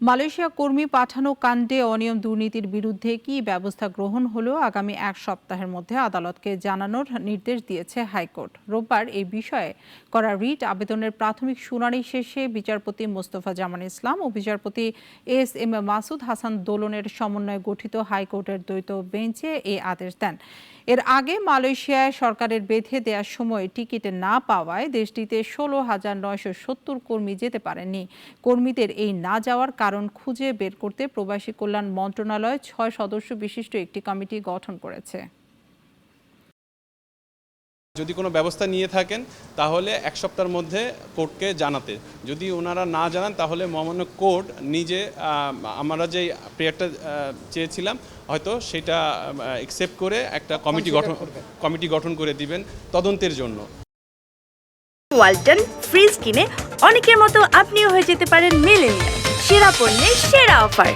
Malaysia কর্মী পাঠানো কাণ্ডে অনিয়ম দুর্নীতির বিরুদ্ধে কি ব্যবস্থা গ্রহণ হলো আগামী এক সপ্তাহের মধ্যে আদালতকে জানানোর নির্দেশ দিয়েছে হাইকোর্ট। রোববার এই বিষয়ে করা রিট আবেদনের প্রাথমিক শুনানি শেষে বিচারপতি মোস্তফা জামান ইসলাম ও বিচারপতি এস এম মাসুদ হাসান দোলনের সমন্বয়ে গঠিত হাইকোর্টের দ্বৈত বেঞ্চে এই আদেশ দেন। এর আগে মালয়েশিয়ায় সরকারের বেঁধে দেওয়ার সময় টিকিট না পাওয়ায় দেশটিতে ষোলো হাজার নয়শো সত্তর কর্মী যেতে পারেননি। কর্মীদের এই না যাওয়ার কারণ খুঁজে বের করতে প্রবাসী কল্যাণ মন্ত্রণালয় ছয় সদস্য বিশিষ্ট একটি কমিটি গঠন করেছে। যদি কোনো ব্যবস্থা নিয়ে থাকেন তাহলে এক সপ্তাহের মধ্যে কোর্টকে জানাতে। যদি ওনারা না জানান তাহলে মহামান্য কোর্ট নিজে আমরা যে প্রেয়ারটা চেয়েছিলাম হয়তো সেটা একসেপ্ট করে একটা কমিটি গঠন কমিটি গঠন করে দিবেন তদন্তের জন্য। ওয়ালটন ফ্রিজ কিনে অনেকের মতো আপনিও হয়ে যেতে পারেন মিলেনিয়াল। সেরা পণ্যের সেরা অফার।